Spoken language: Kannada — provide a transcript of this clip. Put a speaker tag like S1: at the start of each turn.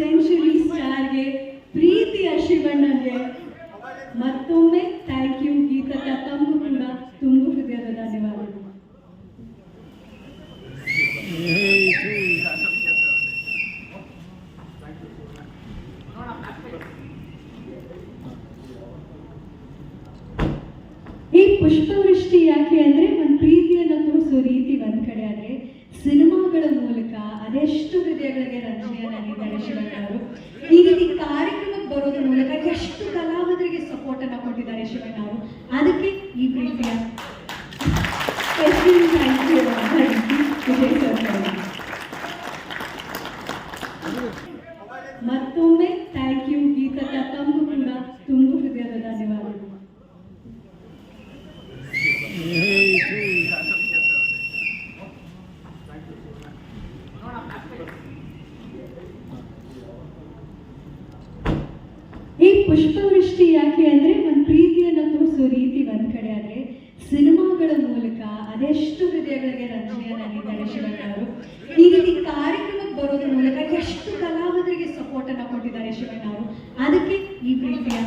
S1: ಸೆಂಚುರಿ ಸ್ಟಾರ್ಗೆ ಪ್ರೀತಿಯ ಶಿವಣ್ಣಗೆ ಮತ್ತೊಮ್ಮೆ ಥ್ಯಾಂಕ್ ಯು ಗೀತಕ್ಕ ತಮ್ಮು ಕೂಡ ತುಂಬು ಹೃದಯದ ಧನ್ಯವಾದಗಳು ಈ ಪುಷ್ಪವೃಷ್ಟಿ ಯಾಕೆ ಅಂದ್ರೆ ಅದೆಷ್ಟು ಹೃದಯಗಳಿಗೆ ರಚನೆಯನ್ನಾಗಿದ್ದಾರೆ ಶಿವಣ್ಣ ಅವರು ಈ ರೀತಿ ಕಾರ್ಯಕ್ರಮಕ್ಕೆ ಬರೋದ್ರ ಮೂಲಕ ಎಷ್ಟು ಕಲಾವಿದರಿಗೆ ಸಪೋರ್ಟ್ ಅನ್ನ ಕೊಟ್ಟಿದ್ದಾರೆ ಶಿವಣ್ಣ ಅದಕ್ಕೆ ಈ ಪ್ರೀತಿಯ ಮತ್ತೊಮ್ಮೆ ಥ್ಯಾಂಕ್ ಯು ಗೀತಾ ತಮ್ಮ ಪುಷ್ಪವೃಷ್ಟಿ ಯಾಕೆ ಅಂದ್ರೆ ಒಂದು ಪ್ರೀತಿಯನ್ನು ತೋರಿಸೋ ರೀತಿ ಒಂದ್ ಕಡೆ ಆದ್ರೆ ಸಿನಿಮಾಗಳ ಮೂಲಕ ಅದೆಷ್ಟು ಹೃದಯಗಳಿಗೆ ರಂಜನೆಯನ್ನಾಗಿದ್ದಾರೆ ಶಿವಣ್ಣ ಅವರು. ಈ ರೀತಿ ಕಾರ್ಯಕ್ರಮಕ್ಕೆ ಬರೋದ್ರ ಮೂಲಕ ಎಷ್ಟು ಕಲಾವಿದರಿಗೆ ಸಪೋರ್ಟ್ ಅನ್ನ ಕೊಟ್ಟಿದ್ದಾರೆ ಶಿವಣ್ಣ ಅವರು. ಅದಕ್ಕೆ ಈ ಪ್ರೀತಿಯ